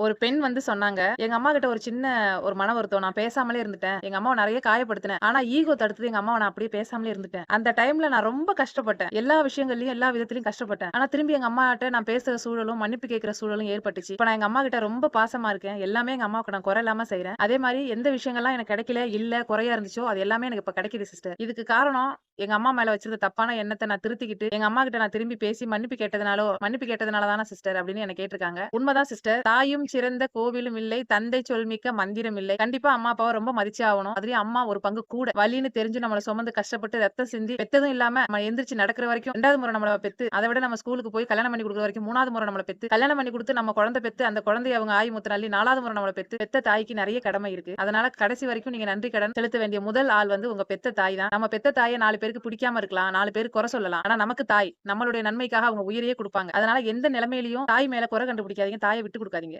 ஒரு பெண் வந்து சொன்னாங்க, "எங்க அம்மா கிட்ட ஒரு சின்ன ஒரு மன வருத்தம். நான் பேசாமலே இருந்துட்டேன். எங்க அம்மாவை நிறைய காயப்படுத்தினேன். ஆனா ஈகோ தடுத்தது எங்க அம்மாவை நான் அப்படியே பேசாமலே இருந்துட்டேன். அந்த டைம்ல நான் ரொம்ப கஷ்டப்பட்டேன். எல்லா விஷயங்கள்லயும், எல்லா விதத்திலயும் கஷ்டப்பட்டேன். ஆனா திரும்பி எங்க அம்மாட்ட நான் பேசுற சூழலும், மன்னிப்பு கேட்கிற சூழலும் ஏற்பட்டுச்சு. இப்ப நான் எங்க அம்மா கிட்ட ரொம்ப பாசமா இருக்கேன். எல்லாமே எங்க அம்மாவுக்கு நான் குறை இல்லாம செய்யறேன் அதே மாதிரி எந்த விஷயங்கள்லாம் எனக்கு கிடைக்கல, இல்ல, குறையா இருந்துச்சோ, அது எல்லாமே எனக்கு இப்ப கிடைக்குது சிஸ்டர். இதுக்கு காரணம் எங்க அம்மா மேல வச்சிருந்த தப்பான எண்ணத்தை நான் திருத்திக்கிட்டு, எங்க அம்மா கிட்ட நான் திரும்பி பேசி மன்னிப்பு கேட்டதுனாலோ மன்னிப்பு கேட்டதுனால தானே சிஸ்டர் அப்படின்னு என்ன கேட்டிருக்காங்க. உண்மைதான் சிஸ்டர். தாயும் சிறந்த கோவிலும் இல்லை, தந்தை சொல்மிக்க மந்திரம் இல்லை. கண்டிப்பா அம்மா, அப்பாவை ரொம்ப மதிச்சு ஆகணும். அதுலயும் அம்மா ஒரு பங்கு கூட. வலின்னு தெரிஞ்சு நம்மளை சுமந்து கஷ்டப்பட்டு ரத்தம் சிந்தி பெத்ததும் இல்லாம நம்ம எந்திரிச்சு நடக்கிற வரைக்கும் ரெண்டாவது முறை நம்மள பெத்து, அதை விட நம்ம ஸ்கூலுக்கு போய் கல்யாணம் பண்ணி கொடுக்குற வரைக்கும் மூணாவது முறை நம்மளை பெத்து, கல்யாணம் பண்ணி கொடுத்து நம்ம குழந்தை பெத்து, அந்த குழந்தைய அவங்க ஆய் முத்தினாலி அள்ளி 4வது முறை நம்மளை பெத்து, பெத்த தாய்க்கு நிறைய கடமை இருக்கு. அதனால கடைசி வரைக்கும் நீங்க நன்றி கடன் செலுத்த வேண்டிய முதல் ஆள் வந்து உங்க பெத்த தாய் தான். நம்ம பெத்த தாயை நாலு பேருக்கு பிடிக்காம இருக்கலாம். நாலு பேர் குறை சொல்லலாம். ஆனா நமக்கு தாய். நம்மளுடைய நன்மைக்காக அவங்க உயிரையே கொடுப்பாங்க அதனால எந்த நிலைமையிலையும் தாய் மேல குறை கண்டுபிடிக்காதீங்க. தாயை விட்டு கொடுக்காதீங்க